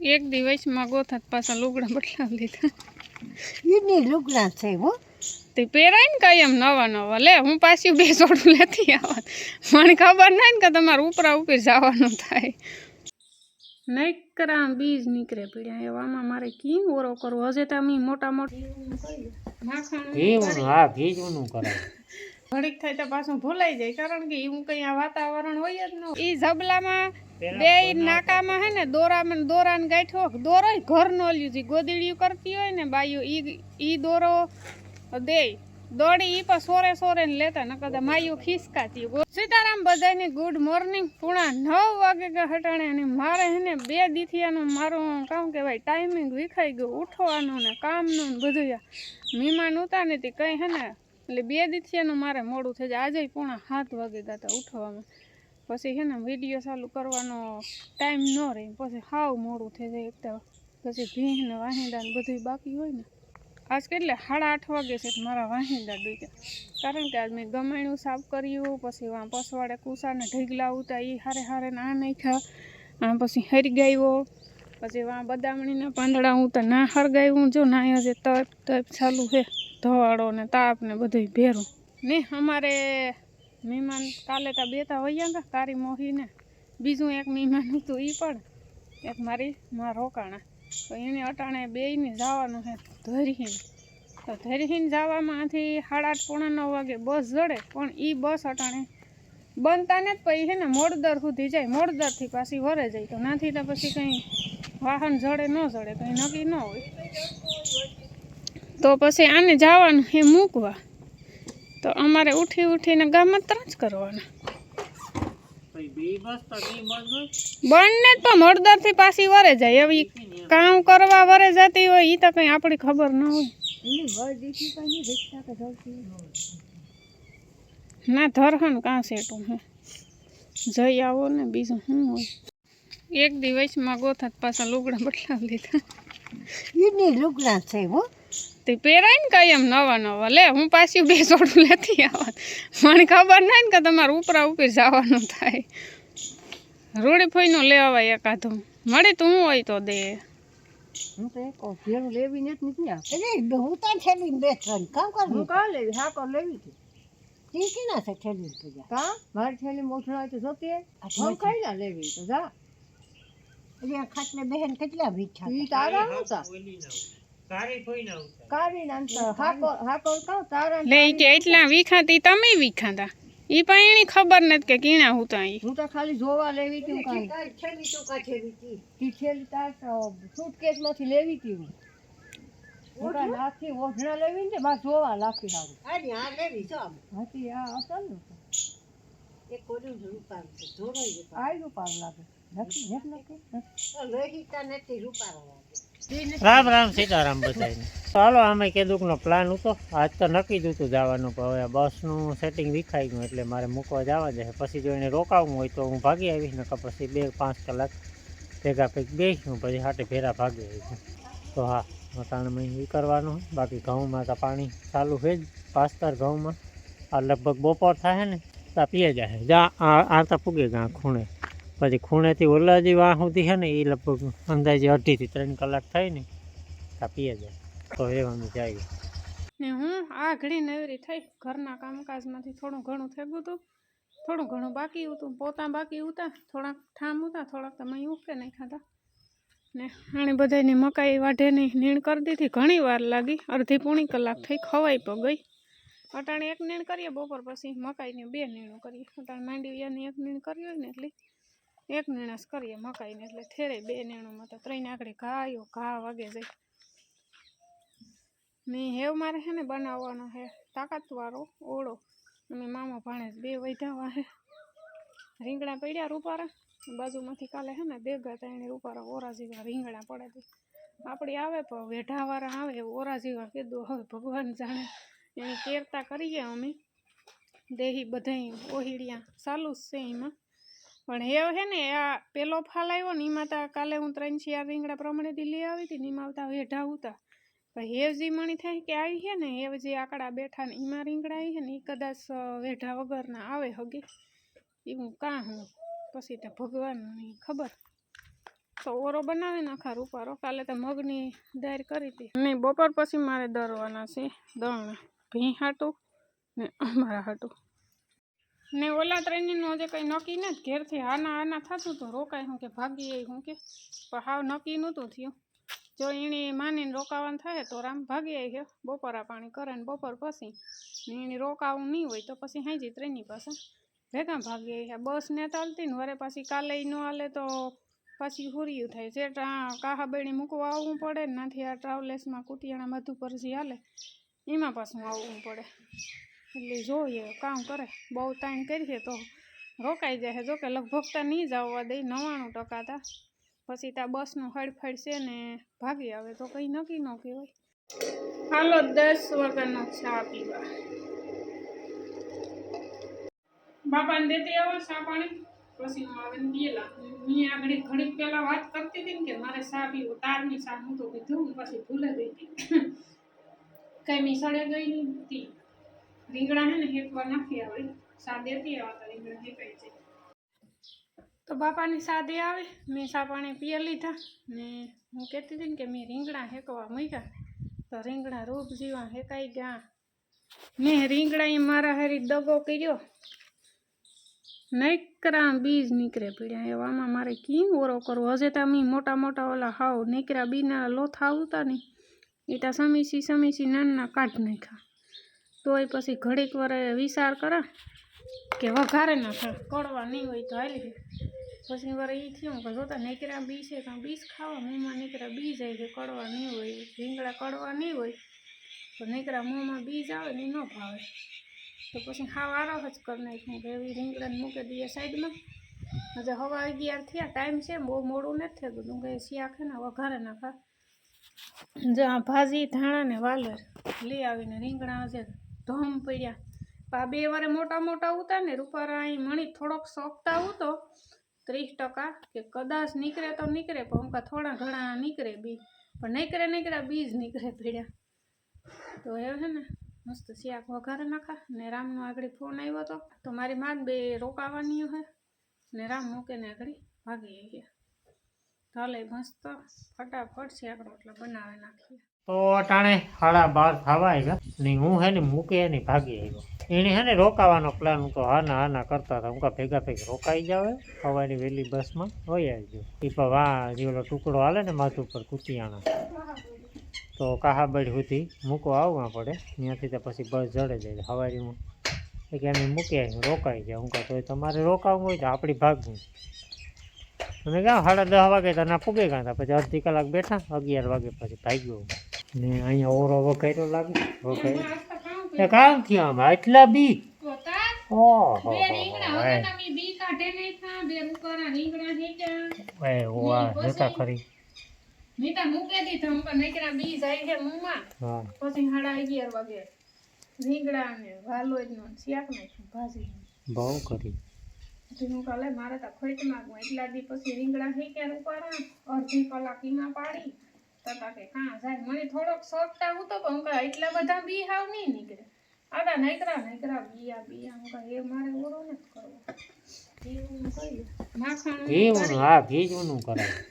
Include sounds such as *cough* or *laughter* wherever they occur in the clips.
એક દિવસમાં ગોથા પાછા લુગડા બદલાવી લીધા. લુગડા છે હો. તે પહેરાય ને કઈ એમ નવા નવા. લે હું પાછી બે જોડું લેતી આવત. મને ખબર નહીં ને કે તમારે ઉપરા ઉપર જવાનું થાય. નકરા બીજ નીકળે પીડ્યા. એવામાં મારે કી ઓરો કરવો. હજે તો અમે મોટા મોટા માખણ હા ઘીવનું કરાય ઘડીક થાય તો પાછું ભૂલાઈ જાય કારણ કે એવું કઈ આ વાતાવરણ હોય જ ન ઈ જબલામાં બે નાકામાં હે ને દોરામાં દોરાને ગાંઠો દોરો ઘર નો લ્યું છે. ગોદડીયું કરતી હોય ને બાયું ઈ ઈ દોરો દે. દોડી ઈ પણ સોરે સોરે ને લેતા ન કદા માયું ખિસકાતી સીતારામ બધાને ગુડ મોર્નિંગ પૂણા નવ વાગે કે હટાણે અને મારે હે ને બે દીથિયાનું મારું કામ કહેવાય ટાઈમિંગ વિખાઈ ગયું ઉઠવાનું ને કામનું ને બધું આ. મહેમાન ઉતા ને તે કઈ હે ને એટલે બે દીથિયાનું મારે મોડું થઈ જાય. આજે પૂણા સાત વાગે ગાતા ઉઠવામાં. પછી છે ને વીડિયો ચાલુ કરવાનો ટાઈમ ન રહે. પછી હાવ મોડું થઈ જાય એકતા પછી ભીંહ ને વાહિંદા ને બધું બાકી હોય ને. આજ કેટલે? સાડા આઠ વાગે છે મારા વાહિંદા ડૂક્યા કારણ કે આજ મેં ગમાણું સાફ કર્યું, પછી વાં પસવાડે કુસાને ઢીગલા ઉતા એ હારે હારે ના નાખ્યા. પછી હરી ગાયો પછી વાં બદામણીના પાંદડા હું તો ના હરગાયું જો ના આજે તપ તપ ચાલુ છે ધવાડો ને તાપ ને બધું ભેરું. ને અમારે મહેમાન કાલે તા બેતા હોઈએ ને કારી મોહી ને. બીજું એક મહેમાન હતું એ પણ. એક મારી, માં રોકાણા. તો એને અટાણે બેયને જવાનું છે ધરીહીન. તો ધરીહીન જવામાંથી સાડા આઠ પોણા નવ વાગે બસ જડે, પણ એ બસ અટાણે બનતા ને જ પછી છે ને મોડદર સુધી જાય. મોડદરથી પાછી વરે જાય. તો નાથી તો પછી કંઈ વાહન જડે ન જડે કંઈ નક્કી ન હોય. તો પછી આને જવાનું એ મૂકવા. તો અમારે ઉઠી ઉઠીને ગામત્ર જ કરવાના. બંને બે તો ઘી બંધ બંને જ પણ મોડદરથી પાછી વરે જાય. હવે કામ કરવા વરે જતી હોય એ તો કંઈ આપણી ખબર ન હોય. ના ધરહન કાં સેટું હે? જઈ આવો ને બીજું શું હોય? એક દિવસમાં ગોથા પાછા લુગડા બદલાવી લીધા. લુગડા છે હો. તે પહેરાય ને કઈ એમ નવા નવા. લે હું પાછી બે જોડું લેતી આવત. મને ખબર નહીં ને કે તમારે ઉપરા ઉપર જવાનું થાય. રોડી ફોઈનું લેવાય એકાદું મળે તું હોય તો દે. હું તો ભેળું લેવી નથી નથી હું તો ઠેલી બે ત્રણ કામ કર. હું કા લેવી? હા લેવી તી કેના છે ઠેલી તો કા? મારી ઠેલી મોટું હોય તો જોતી હું કઈ ના લેવી? તો જા. એટલે ખાટલે બહેન કેટલા ઈ તારા ઓલી ના હોય. કારી કોઈ ના ઉતારે. કારી નામ હાકો હાકો કા તારા લે ઈ કે એટલા વીખાતી તમે વીખાતા ઈ પણ એની ખબર નથી કે કીણા હું તો અહીં હું તો ખાલી જોવા લેવી હતી કાઈ ઠેલી તો કા ઠેલી હતી તી ઠેલી તાર સુટકેસમાંથી લેવી હતી હું હું તો નાખી ઓઢણા લેવી ને બસ જોવા લાખી હારું અરે આ લેવી છો આમ. હાથી આ અસલ ને એક કોડું રૂપાર છે ધોરોય રૂપાર. આઈ રૂપાર લાગે નથી નેક નથી તો લોહીતા નથી રૂપારો લાગે. રામ રામ સીતારામ બધાને ચાલો અમે કેદુકનો પ્લાન હતો. આજ તો નક્કી જ હતું જવાનું, પણ હવે બસનું સેટિંગ વિખાઈ ગયું એટલે મારે મૂકવા જવા જશે પછી જો એને રોકાવું હોય તો હું ભાગી આવીશ ને પછી બે, પાંચ કલાક ભેગા કંઈક બેસીશું પછી હાટે ફેરા ભાગી આવીશું. તો હા મકાનમાં એ કરવાનું બાકી ઘઉંમાં તો પાણી ચાલુ છે જ, પાસ્તર ઘઉંમાં. આ લગભગ બપોર થાય ને ત્યાં પીએ જાય જા, આ તો પૂગે ગયા ખૂણે. પછી ખૂણેથી ઓલાજી વાહ સુધી છે ને એ લગભગ અંદાજે અઢીથી ત્રણ કલાક થાય ને કાપીએ પીએ જાય તો એ અમે જઈએ ને હું આ ઘડી નવરી થઈ. ઘરના કામકાજમાંથી થોડું ઘણું થયું હતું થોડું ઘણું બાકી હતું પોતા બાકી ઉતા, થોડાક ઠામ ઉતા, થોડાક તમે ઉકે નહીં ખાતા ને આણે બધાની મકાઈ વાઢેની નીણ કરી દીધી. ઘણી વાર લાગી, અડધી પોણી કલાક થઈ ખવાઈ પણ ગઈ અટાણે એક નીણ કરીએ, બપોર પછી મકાઈની બે નીણું કરીએ. અટાણે માંડવીયાની એક નીણ કરી હોય ને એટલે એક નેણસ કરીએ મકાઈને, એટલે થેરે બે નેણોમાં તો ત્રણ આગળ ઘાયો ઘા વાગે જાય. ને હેવ મારે છે ને બનાવવાનો હે, તાકાતવાળો, ઓળો. અને મામા ભાણેજ બે વૈધાવા હે. રીંગણા પડ્યા રૂપારા. બાજુમાંથી કાલે છે ને દેગા તાણે રૂપારા ઓરા જેવા રીંગણા પડે છે. આપણી આવે પણ વેઢાવાળા આવે ઓરા જેવા કીધું હવે ભગવાન જાણે. એની કેરતા કરીએ અમે. દેહી બધાય ઓહીડિયા ચાલુ જ છે એમાં. પણ હેવ છે ને, આ પેલો ફાલ આવ્યો ને, એમાં તો કાલે હું ત્રણ ચાર રીંગણા પ્રમાણેથી લઈ આવી હતી ને, એમાં આવતા વેઢા ઉતા પણ હેવ મણી થાય કે આવી છે ને હેવ જે આકડા બેઠા ને, એમાં રીંગણા આવી છે ને એ કદાચ વેઢા વગરના આવે હગે. એવું કાં હું? પછી તો ભગવાનની ખબર. તો ઓરો બનાવી નાખા રૂપારો. કાલે તો મગની દાળ કરી હતી. નહીં બપોર પછી મારે દરવાના છે દણ ભી હાટું ને અમારા હાટું. ને ઓલા ત્રણનું જે કંઈ નક્કી ને ઘેરથી આના આના થતું તો રોકાય હું કે ભાગી હું કે. પણ હાવ નક્કી નહોતું થયું. જો એણે માનીને રોકાવાનું થાય તો રામ ભાગી ગયો. બપોરા પાણી કરે ને બપોર પછી. ને એને રોકાવું નહીં હોય તો પછી હાજી ત્રણની પાસે ભેગા ભાગી ગયા. બસ ને ચાલતી ને વરે પાછી કાલે ન હાલે તો પાછી હુરિયું થાય. છે કાહાબેણી મૂકવા આવવું પડે નાથી આ ટ્રાવેલ્સમાં કુટિયાણા મધુ પરથી હાલે. એમાં પાછું આવવું પડે. એટલે જોઈએ, કામ કરે. બહુ ટાઈમ કરીએ તો રોકાઈ જાય. જોકે લગભગ તો નહીં જ આવવા દે, નવ્વાણું ટકા તા. પછી ત્યાં બસનું હડફડ છે ને ભાગી આવે, તો કંઈ નક્કી ન કહેવાય. હાલો, દસ વગરનો ચા પીવા. બાપાને દેતી આવો ચા પાણી. પછી હું આવીને પીએલા મેં આગળ ઘડીક પહેલા વાત કરતી હતી ને કે મારે ચા પીવો. તારની ચા હું તો કીધું પછી ભૂલે ગઈ હતી. કઈ મી સડે ગઈ નહીં રીંગણા હે ને હેકવા નાખી આવે. સા દેતી આવા તો રીંગણા હેકાઈ છે તો બાપાની સાદે આવે, મેં સા પાણી પીએ લીધા. ને હું કહેતી હતી ને કે મેં રીંગણા હેકવા મૂક્યા તો રીંગણા રૂપ જીવા હેકાઈ ગયા. મેં રીંગણા એ મારા હારી દગો કર્યો. નૈકરા બીજ નીકળે પીડ્યા એવામાં મારે કેમ ઓરો કરવો. હજે તો અમે મોટા મોટા ઓલા હાવ નીકળ્યા. બીના લોથા આવતા નહીં. એ સમીસી સમીસી નાના કાઢ નાખ્યા. તોય પછી ઘડીક વરે વિચાર કરે કે વઘારે નાખે કડવા નહીં હોય તો હાલી પછી વારે એ થયું કે જોતા નીકળ્યા બી છે તો બીજ ખાવા? મોંમાં નીકળ્યા બી જાય. કે કડવા નહીં હોય. રીંગણા કડવા નહીં હોય. તો નીકળ્યા મોંમાં બીજ આવે ને ન ભાવે. તો પછી ખાવા આરો જ કરી નાખ્યું. કે એવી રીંગણાને મૂકી દઈએ સાઈડમાં. હજુ હવા અગિયાર થયા. ટાઈમ છે બહુ મોડું નથી થયું તું કે શિયા ખે ને વઘારે નાખા જો આ ભાજી, ધાણા ને વાલર. લઈ આવીને રીંગણા હજે ધમ પડ્યા. પા બે વારે મોટા મોટા ઉતા ને રૂપારા અહીં મણી થોડોક સોકતા ઉતો, ત્રીસ ટકા કે કદાચ નીકળે તો નીકળે, પણ અમકા થોડા ઘણા નીકળે બી. પણ નીકળે નીકળ્યા બીજ નીકળે પડ્યા. તો એ છે ને, મસ્ત શિયાક વઘારે નાખા ને રામનો આગળ ફોન આવ્યો હતો તો મારી માં બે રોકાવાની હે ને રામ મૂકીને આગળ ભાગી ગયા. ચાલે મસ્ત ફટાફટ શિયાક રોટલા બનાવી નાખીએ તો અટાણે હાડા બાર થવા આવ્યા ને હું હે ને મૂકે ને ભાગી આવ્યો. એને હે ને રોકાવાનો પ્લાન હું તો હા ના કરતા હતા. હું કા ભેગા ભેગા રોકાઈ જાવે સવારની વહેલી બસમાં હોય આવજો એ પણ વા જેવો ટુકડો હાલે ને માથું પર કુતિયાણા તો કાહાબડ સુધી મૂકો આવવા પડે. ત્યાંથી તો પછી બસ જડે જાય. સવારીમાં કે અમે મૂકી આવી રોકાઈ જાય હું કહું તમારે રોકાવું હોય તો આપણી ભાગવું. અને ક્યાં સાડા દસ વાગે તો ના પૂગે ગયા હતા પછી અડધી કલાક બેઠા, અગિયાર વાગે પછી ભાગ્યો. ને અહીંયા ઓરો વઘાર્યો લાગે. એ કામ થયું આમ? આટલા બી? ઓહો જોતા ખરી. મેં તો મૂકી દીધા હું નીકળ્યા બી જાય છે મુંમાં પછી સાડા અગિયાર વાગે રીંગણા ને વાલોજ નો શાક નાખ્યું ભાજી બહુ કરી પછી હું કાલે મારે તો ખોટ માગું એટલા દી પછી રીંગણા હેક્યા રૂપારા અડધી કલાક ઈમાં પાડી. તતા કે કાં જાય. મને થોડોક શોખ હું તો પણ એટલા બધા બી હાવ નહીં નીકળે. આડા નકરા નકરા બીયા બીયા હું એ મારે ઓરો નથી કરવો. માખણ હા કરાય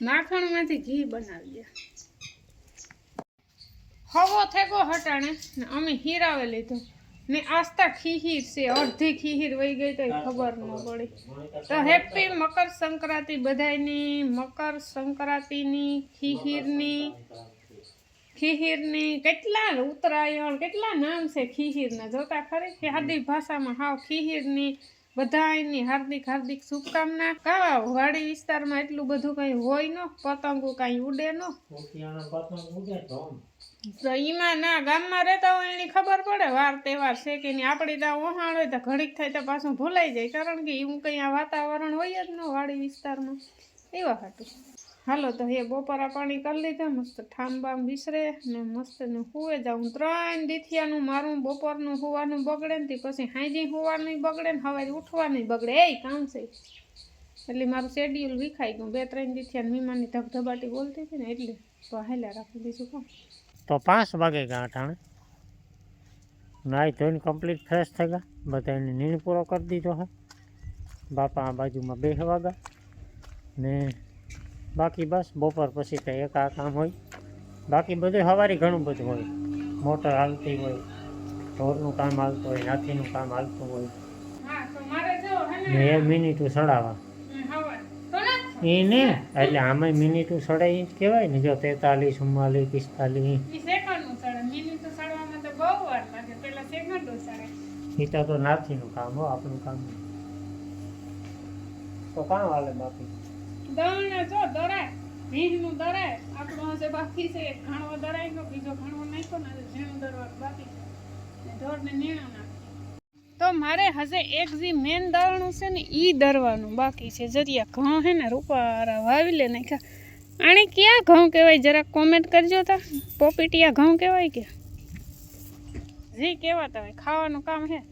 માખણમાંથી ઘી બનાવીએ. હવો થેગો હટાણે અમે હીરાવે લીધું. ને આસ્તા ખીહીર છે અડધી ખીહીર વહી ગઈ તો ખબર ન પડી. તો હેપી મકર સંક્રાંતિ બધાયની મકર સંક્રાંતિની ખીહીરની. ખીહીરની કેટલા ઉત્તરાયણ કેટલા નામ છે ખીહીરના? જોતા ખરી હાર્દિક ભાષામાં હાવ ખીહીરની બધાયની હાર્દિક હાર્દિક શુભકામના. કાવા વાડી વિસ્તારમાં એટલું બધું કંઈ હોય ન પતંગો કાંઈ ઉડે ન? ઈમાં ના ગામમાં રહેતા હોય એની ખબર પડે. વાર તહેવાર છે કે નહીં. આપણી ત્યાં ઓહાણ હોય તો ઘડીક થાય તો પાછું ભૂલાઈ જાય. કારણ કે એવું કંઈ આ વાતાવરણ હોય જ ન વાડી વિસ્તારમાં. એવા હાટું. હાલો, તો હે બપોરા પાણી કરી લીધા. મસ્ત ઠામબામ વિસરે ને મસ્ત ને હુવે જાઉં. ત્રણ દીથિયાનું મારું બપોરનું હુવાનું બગડે ને પછી હાંજી હોવાનું બગડે ને હવે ઉઠવાનું બગડે. એ કામ છે. એટલે મારું શેડ્યુલ વિખાઈ ગયું. બે ત્રણ દીથિયા મીમાની ધબધબાટી બોલતી હતી ને એટલે તો હાલ્યા રાખી દીધું. કામ તો પાંચ વાગે ગયા અટાણે નાહી ધોઈને કમ્પ્લીટ ફ્રેશ થઈ ગયા બધા એને નીણ પૂરો કરી દીધો હે. બાપા આ બાજુમાં બે વાગ્યા ને બાકી બસ, બપોર પછી તો એક આ કામ હોય. બાકી બધું સવારે ઘણું બધું હોય. મોટર હાલતી હોય, ઢોરનું કામ હાલતું હોય નાથીનું કામ હાલતું હોય. હા તો મારે જો હે ને ને એ મિનિટું સડાવવા હવા તો ને? એ ને એટલે આમાં મિનિટો સડાય જ કહેવાય ને જો તેતાલીસ ચુમ્માલીસ પિસ્તાલીસ. સડે. તો નાથીનું કામ હો આપણું કામ. તો કાં હાલે બાકી દળને જો દરાય ભીંડનું દરાય આપણું હશે બાકી છે. એક દરાય ગયો બીજો ઘાણવો નાખ્યો ને હજી ઝીણું દરવાનું બાકી છે. ને ઢોરને નીણો તો મારે હશે એક જે મેન દળનું છે ને એ દરવાનું બાકી છે. જરિયા ઘઉં હે ને રૂપારા વાવી લે નાખ્યા. આને ક્યાં ઘઉં કહેવાય? જરાક કોમેન્ટ કરજો તા. પોપીટિયા ઘઉં કહેવાય કે? જી કહેવાતા હોય. ખાવાનું કામ હે.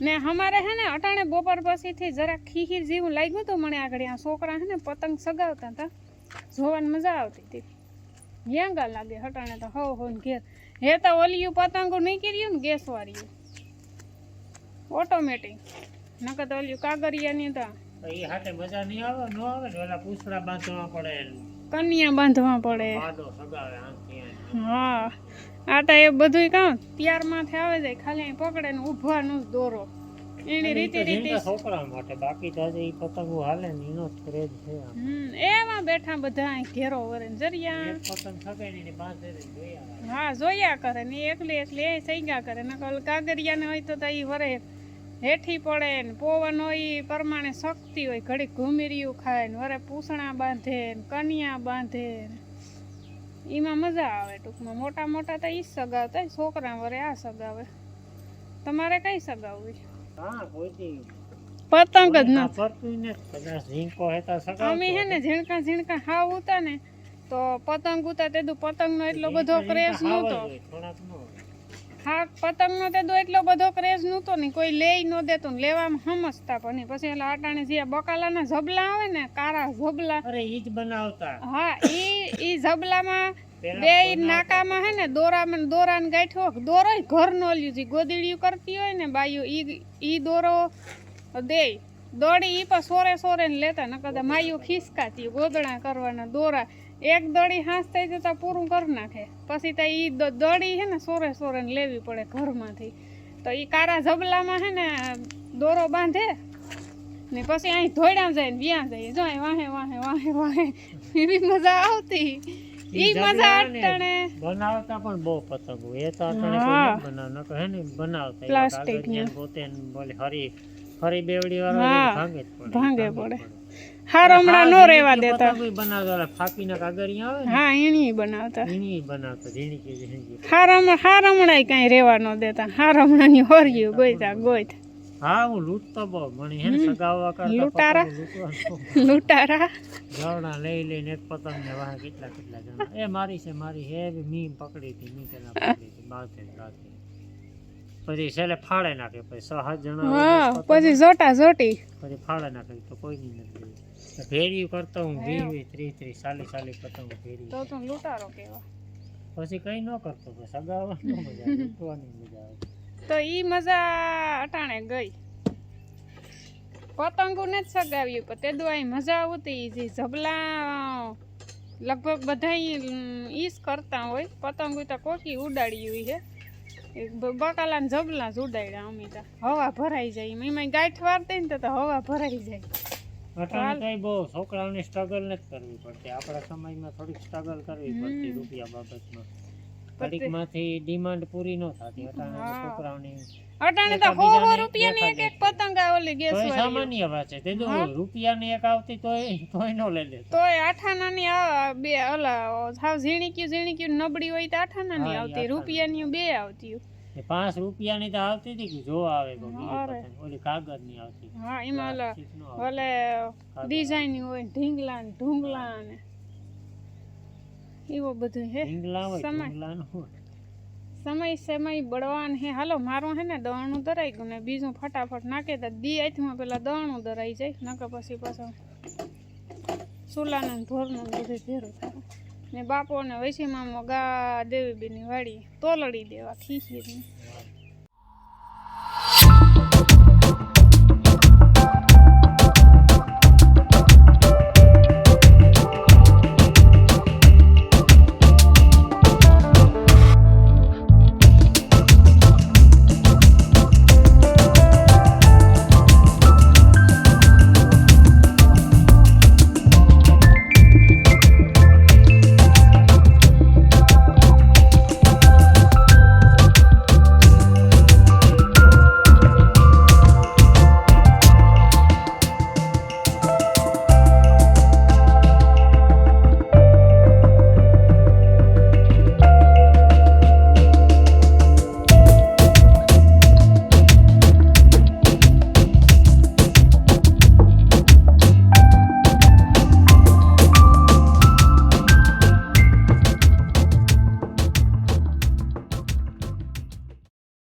ને અમારે હે ને અટાણે બપોર પછીથી જરાક ખીખીર જેવું લાગ્યું હતું મને આગળ. આ છોકરા હે ને પતંગ સગાવતા હતા. જોવાની મજા આવતી હતી. યાંગા લાગે હટાણે તો હો હો ઘેર. હે તો ઓલિયું પતંગો નીકળ્યું ને ગેસવાળીયું. ઓટોમેટિક નકર તો ઓલિયું કાગરિયાની તો એ હાથે મજા નહીં આવે ન આવે ને ઓલા પૂછડા બાંધવા પડે કન્યા બાંધવા પડે. હા. આ તો એ બધું કામ ત્યાર માથે આવે જાય ખાલી પકડે ને ઊભવાનું જ દોરો. એની રીતે રીતે છોકરા માટે બાકી તો એ પતંગો હાલે ને એનો જ છે હમ એમાં બેઠા બધા ઘેરો વરે જરિયા. પતંગ સગાઈ ને બાંધે હા જોયા કરે ને એકલી એકલી એ સૈગા કરે ને કાગરિયા ને હોય તો તો ઈ વરે. હેઠી પડે ને પવન હોય ઈ પ્રમાણે શક્તિ હોય. ઘડીક ઘૂમીરિયું ખાય ને વરે પૂસણા બાંધે ને કન્યા બાંધે ને. એમાં મજા આવે ટૂંકમાં. મોટા મોટા તો ઈ જ સગાવતા છોકરા વરે આ સગાવે. તમારે કઈ સગાવવી પતંગ જ ન. ના ને અમે હે ને ઝીણકા ઝીણકા હાવ ઉતા ને તો પતંગ ઉતા તે પતંગનો એટલો બધો ક્રેઝ નહોતો. હા પતંગનો તે દો એટલો બધો ક્રેઝ નહોતો ને કોઈ લેય ન દેતું ને લેવામાં સમજતા પણ પછી એટલે અટાણે જે બકાલાના ઝબલા આવે ને કારા ઝબલા. અરે ઈ જ બનાવતા. હા ઈ ઈ ઝબલામાં બે. નાકામાં હે ને દોરામાં દોરાને ગાંઠો દોરો ઘર નો લ્યું છે ગોદડીયું કરતી હોય ને બાયું ઈ ઈ દોરો દે. દોડી ઈ પણ સોરે સોરે ને લેતા નકર માયું ખિસકાતી ગોદડા કરવાના દોરા. એક દડી હાંસ થઈ જતા પૂરું કરી નાખે. પછી તો એ દડી છે ને સોરે સોરે લેવી પડે ઘરમાંથી. તો એ કારા ઝબલામાં હે ને દોરો બાંધે ને પછી અહીં ધોડ્યા જાય ને વ્યાં જાય. જો વાહે વાહે વાહે વાહે. એવી મજા આવતી. ઈ મજા અટણે. બનાવતા પણ બહુ પતંગો એ તો અટણે બનાવ નકર હે ને બનાવતા. પ્લાસ્ટિકની પોતે બોલે હરી હરી બેવડી વાળા ભાંગે પડે. ભાંગે પડે. હાર હમણાં નો રેવા દેતા. બનાવતા ફાકીના કાગળિયા આવે હા એની બનાવતા. એની બનાવતા ઝીણી કે ઝીણી હાર હમણાં હાર હમણાં કઈ રેવા ન દેતા. હાર હમણાં ની હોર્યું ગોઈતા ગોઈત હા હું લૂંટતો બહુ. મને હે સગાવવા કરતા લૂંટારા? લૂંટારા? લઈ લઈને એક પતંગ ને વાહ કેટલા કેટલા જણા એ મારી છે મારી હે મી પકડી હતી મી પેલા પકડી હતી બાંધે ને રાખે પછી છેલ્લે ફાળે નાખે પછી છ સાત જણા હા પછી જોટા જોટી. પછી ફાળે નાખે તો કોઈ નહીં નથી ભેર્યું કરતો હું વીસ ત્રીસ ત્રીસ ચાલીસ ચાલીસ હું ભેરી તો તું લૂંટારો કેવા પછી કઈ ન કરતો બસ અગાવવાનો મજા લૂંટવાની *laughs* મજા આવે. તો ઈ મજા અટાણે ગઈ. પતંગો ને જ સગાવ્યું પણ તે દુઆ મજા આવતી જે ઝબલા લગભગ બધા ઈ જ કરતા હોય. પતંગો તો કોકી ઉડાડ્યું છે બકાલા ને ઝબલા જ ઉડાડ્યા અમે તો. હવા ભરાઈ જાય એમાં. ગાંઠ વારતી ને તો તો હવા ભરાઈ જાય. અટાણે કઈ બહુ છોકરાઓની સ્ટ્રગલ નથી કરવી પડતી. આપણા સમયમાં થોડીક સ્ટ્રગલ કરવી પડતી રૂપિયા બાબતમાં. ઘડીકમાંથી ડિમાન્ડ પૂરી ન થતી. અટાણે છોકરાઓની અટાણે તો હો હો રૂપિયાની એક એક પતંગ ઓલી ગેસ વાળી સામાન્ય વાત છે. તે જો રૂપિયાની એક આવતી તોય *laughs* તોય ન લઈ લે તોય આઠાનાની આ બે ઓલા સાવ ઝીણી ક્યુ ઝીણી ક્યુ નબળી હોય તો આઠાનાની આવતી રૂપિયાની બે આવતી. એ પાંચ રૂપિયાની તો આવતી હતી કે જો આવે બીજી અરે. પતંગ. આવતી. હા એમાં ઓલા ઓલે ડિઝાઇન હોય ઢીંગલા ઢુંગલા ઢૂંગલા ને એવું બધું હે સમય. સમય સમય બળવાન હે. હાલો મારું હે ને દળનું દરાઈ ગયું ને બીજું ફટાફટ નાખે તો દી આથમાં પેલા દળનું દરાઈ જાય નકર પછી પાછું સુલાનું ધોરનું ને બધું ભેરું થાય. ને બાપો ને મામો ગા દેવીબીની વાડી તોલડી દેવા ખીચીની